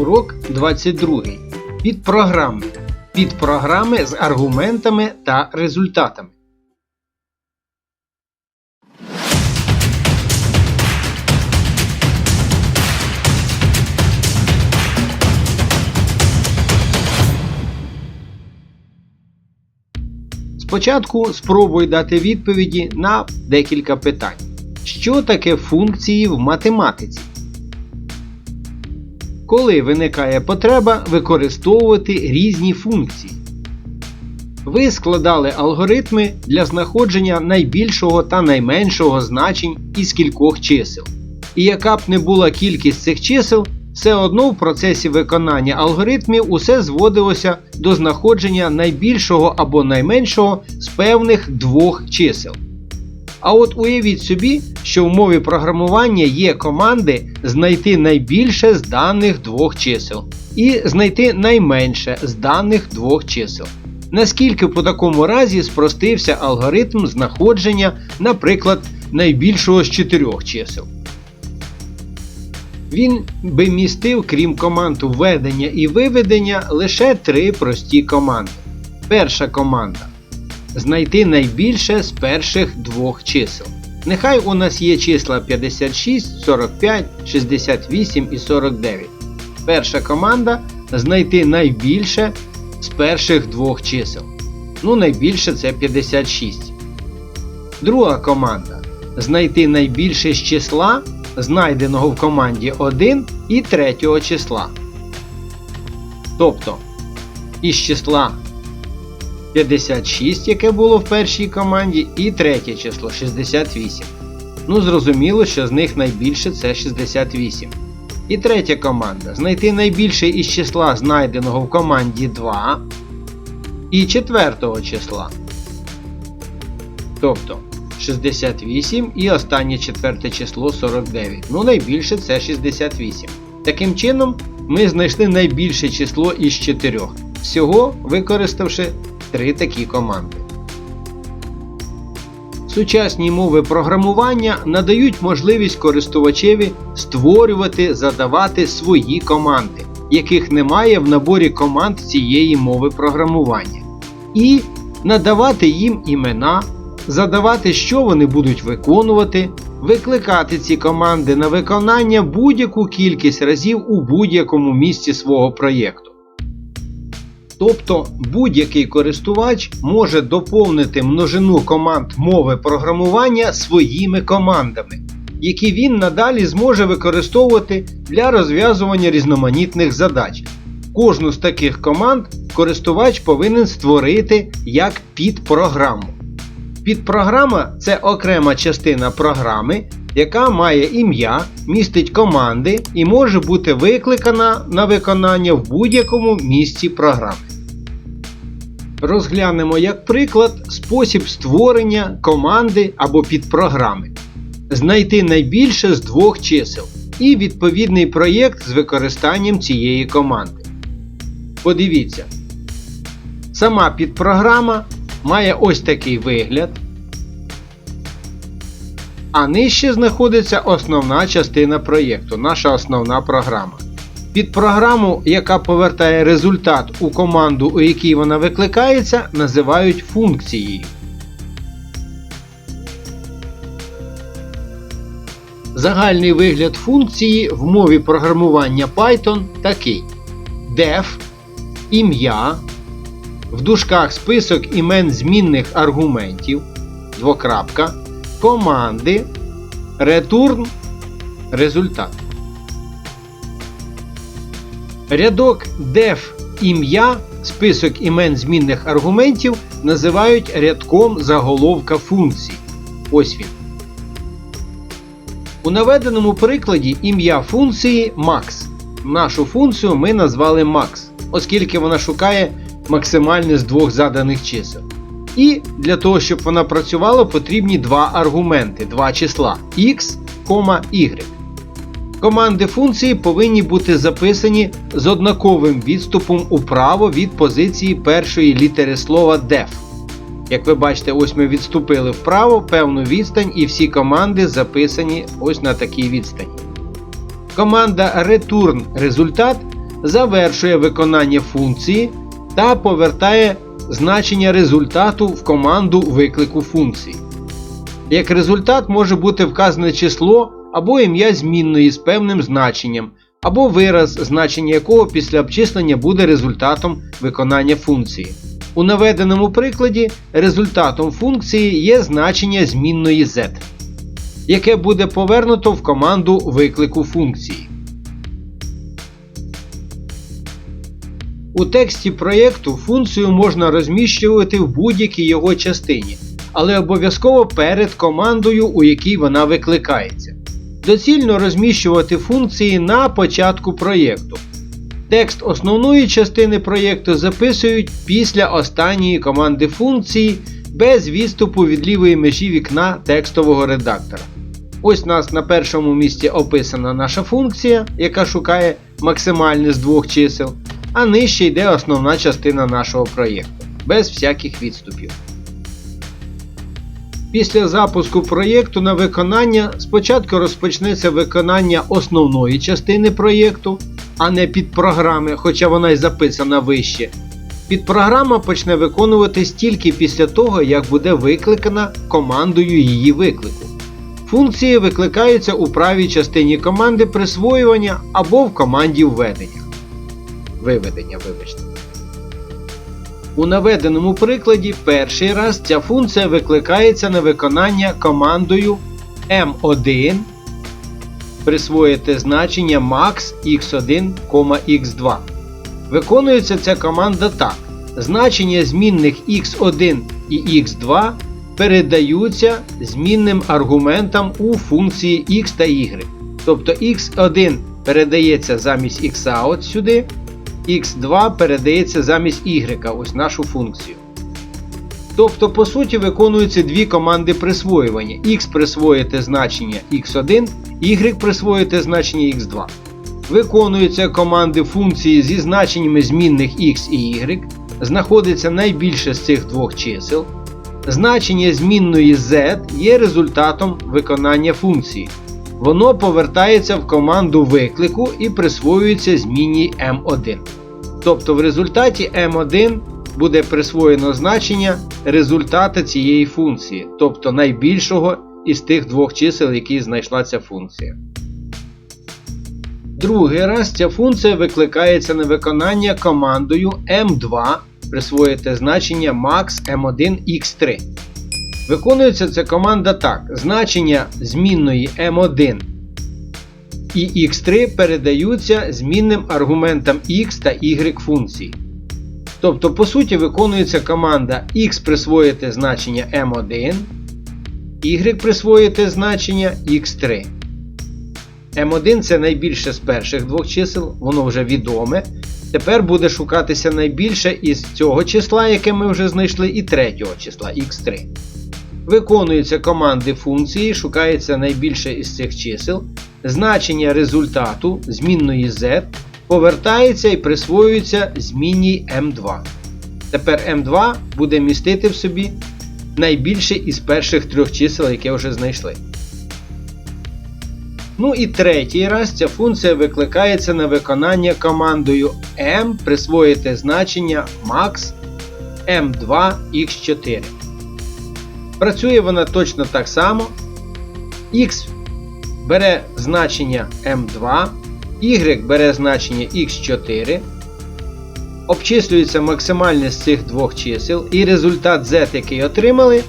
Урок 22. Підпрограми. Підпрограми з аргументами та результатами. Спочатку спробуй дати відповіді на декілька питань. Що таке функції в математиці? Коли виникає потреба використовувати різні функції? Ви складали алгоритми для знаходження найбільшого та найменшого значень із кількох чисел. І яка б не була кількість цих чисел, все одно в процесі виконання алгоритмів усе зводилося до знаходження найбільшого або найменшого з певних двох чисел. А от уявіть собі, що в мові програмування є команди знайти найбільше з даних двох чисел і знайти найменше з даних двох чисел. Наскільки по такому разі спростився алгоритм знаходження, наприклад, найбільшого з чотирьох чисел. Він би містив, крім команд введення і виведення, лише три прості команди. Перша команда знайти найбільше з перших двох чисел. Нехай у нас є числа 56, 45, 68 і 49. Перша команда знайти найбільше з перших двох чисел. Ну, найбільше це 56. Друга команда знайти найбільше з числа, знайденого в команді 1 і третього числа. Тобто із числа 56, яке було в першій команді, і третє число 68. Ну, зрозуміло, що з них найбільше це 68. І третя команда знайти найбільше із числа, знайденого в команді 2 і четвертого числа. Тобто 68 і останнє четверте число 49. Ну, найбільше це 68. Таким чином, ми знайшли найбільше число із 4. Всього використавши три такі команди. Сучасні мови програмування надають можливість користувачеві створювати, задавати свої команди, яких немає в наборі команд цієї мови програмування, і надавати їм імена, задавати, що вони будуть виконувати, викликати ці команди на виконання будь-яку кількість разів у будь-якому місці свого проєкту. Тобто будь-який користувач може доповнити множину команд мови програмування своїми командами, які він надалі зможе використовувати для розв'язування різноманітних задач. Кожну з таких команд користувач повинен створити як підпрограму. Підпрограма це окрема частина програми, яка має ім'я, містить команди і може бути викликана на виконання в будь-якому місці програми. Розглянемо як приклад спосіб створення команди або підпрограми. Знайти найбільше з двох чисел і відповідний проєкт з використанням цієї команди. Подивіться. Сама підпрограма має ось такий вигляд. А нижче знаходиться основна частина проєкту, наша основна програма. Під програму, яка повертає результат у команду, у якій вона викликається, називають функцією. Загальний вигляд функції в мові програмування Python такий: def, ім'я, в дужках список імен змінних аргументів, двокрапка, команди, return, результат. Рядок def ім'я, список імен змінних аргументів називають рядком заголовка функції. Ось він. У наведеному прикладі ім'я функції max. Нашу функцію ми назвали max, оскільки вона шукає максимальне з двох заданих чисел. І для того, щоб вона працювала, потрібні два аргументи, два числа x, y. Команди функції повинні бути записані з однаковим відступом управо від позиції першої літери слова def. Як ви бачите, ось ми відступили вправо певну відстань і всі команди записані ось на такій відстані. Команда return результат завершує виконання функції та повертає значення результату в команду виклику функції. Як результат може бути вказане число або ім'я змінної з певним значенням, або вираз, значення якого після обчислення буде результатом виконання функції. У наведеному прикладі результатом функції є значення змінної z, яке буде повернуто в команду виклику функції. У тексті проєкту функцію можна розміщувати в будь-якій його частині, але обов'язково перед командою, у якій вона викликається. Доцільно розміщувати функції на початку проєкту. Текст основної частини проєкту записують після останньої команди функції без відступу від лівої межі вікна текстового редактора. Ось у нас на першому місці описана наша функція, яка шукає максимальне з двох чисел, а нижче йде основна частина нашого проєкту, без всяких відступів. Після запуску проєкту на виконання спочатку розпочнеться виконання основної частини проєкту, а не підпрограми, хоча вона й записана вище. Підпрограма почне виконуватись тільки після того, як буде викликана командою її виклику. Функції викликаються у правій частині команди присвоювання або в команді введення. Виведення, вибачте. У наведеному прикладі перший раз ця функція викликається на виконання командою m1 присвоїти значення max x1, x2. Виконується ця команда так. Значення змінних x1 і x2 передаються змінним аргументам у функції x та y. Тобто x1 передається замість x от сюди, x2 передається замість y, ось нашу функцію. Тобто, по суті, виконуються дві команди присвоювання. x присвоїти значення x1, y присвоїти значення x2. Виконуються команди функції зі значеннями змінних x і y. Знаходиться найбільше з цих двох чисел. Значення змінної z є результатом виконання функції. Воно повертається в команду виклику і присвоюється змінній m1. Тобто в результаті m1 буде присвоєно значення результата цієї функції, тобто найбільшого із тих двох чисел, які знайшла ця функція. Другий раз ця функція викликається на виконання командою m2 присвоїти значення max m1 x3. Виконується ця команда так. Значення змінної m1 і x3 передаються змінним аргументам x та y функцій. Тобто, по суті, виконується команда x присвоїти значення m1, y присвоїти значення x3. m1 це найбільше з перших двох чисел, воно вже відоме. Тепер буде шукатися найбільше із цього числа, яке ми вже знайшли, і третього числа x3. Виконуються команди функції, шукається найбільше із цих чисел. Значення результату змінної z повертається і присвоюється змінній m2. Тепер m2 буде містити в собі найбільше із перших трьох чисел, які вже знайшли. Ну і третій раз ця функція викликається на виконання командою m присвоїти значення max m2 x4. Працює вона точно так само. X бере значення m2, y бере значення x4. Обчислюється максимальне з цих двох чисел, і результат z, який отримали,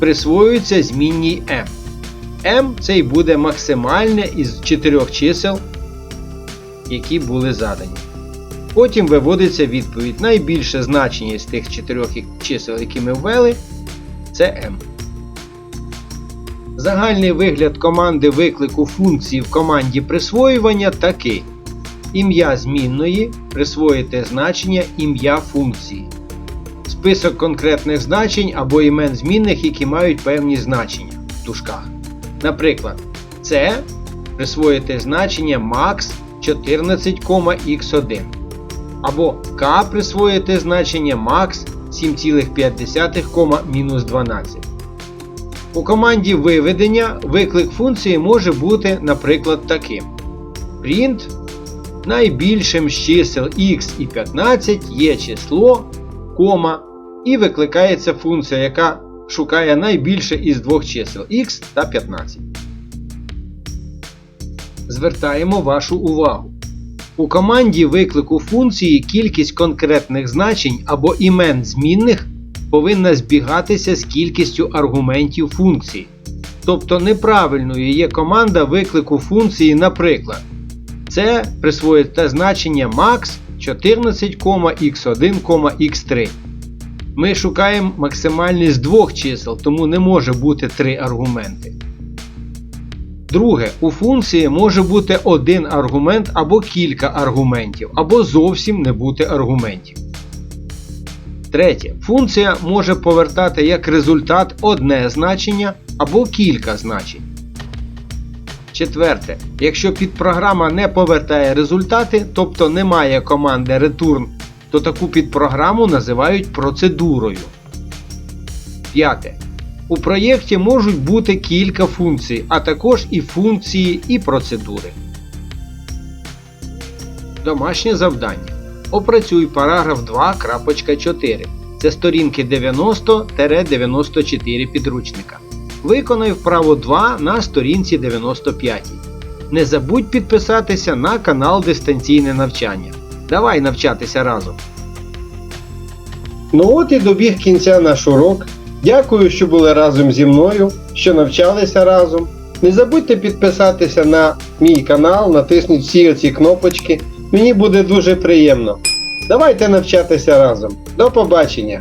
присвоюється змінній m. m це буде максимальне із чотирьох чисел, які були задані. Потім виводиться відповідь. Найбільше значення з тих чотирьох чисел, які ми ввели, це m. Загальний вигляд команди виклику функції в команді присвоювання такий. Ім'я змінної присвоїти значення ім'я функції. Список конкретних значень або імен змінних, які мають певні значення в дужках. Наприклад, це присвоїти значення max 14,x1. Або k присвоїти значення max 7,5,12. У команді виведення виклик функції може бути, наприклад, таким: print найбільшим з чисел x і 15 є число, кома, і викликається функція, яка шукає найбільше із двох чисел x та 15. Звертаємо вашу увагу. У команді виклику функції кількість конкретних значень або імен змінних повинна збігатися з кількістю аргументів функції. Тобто неправильною є команда виклику функції, наприклад. Це присвоїть те значення max 14,x1, x3. Ми шукаємо максимальний з двох чисел, тому не може бути три аргументи. Друге, у функції може бути один аргумент або кілька аргументів, або зовсім не бути аргументів. Третє. Функція може повертати як результат одне значення або кілька значень. Четверте. Якщо підпрограма не повертає результати, тобто немає команди return, то таку підпрограму називають процедурою. П'яте. У проєкті можуть бути кілька функцій, а також і функції, і процедури. Домашнє завдання. Опрацюй параграф 2.4. Це сторінки 90-94 підручника. Виконай вправо 2 на сторінці 95. Не забудь підписатися на канал Дистанційне навчання. Давай навчатися разом. Ну от і добіг кінця наш урок. Дякую, що були разом зі мною, що навчалися разом. Не забудьте підписатися на мій канал, натисніть всі оці кнопочки. Мені буде дуже приємно. Давайте навчатися разом. До побачення!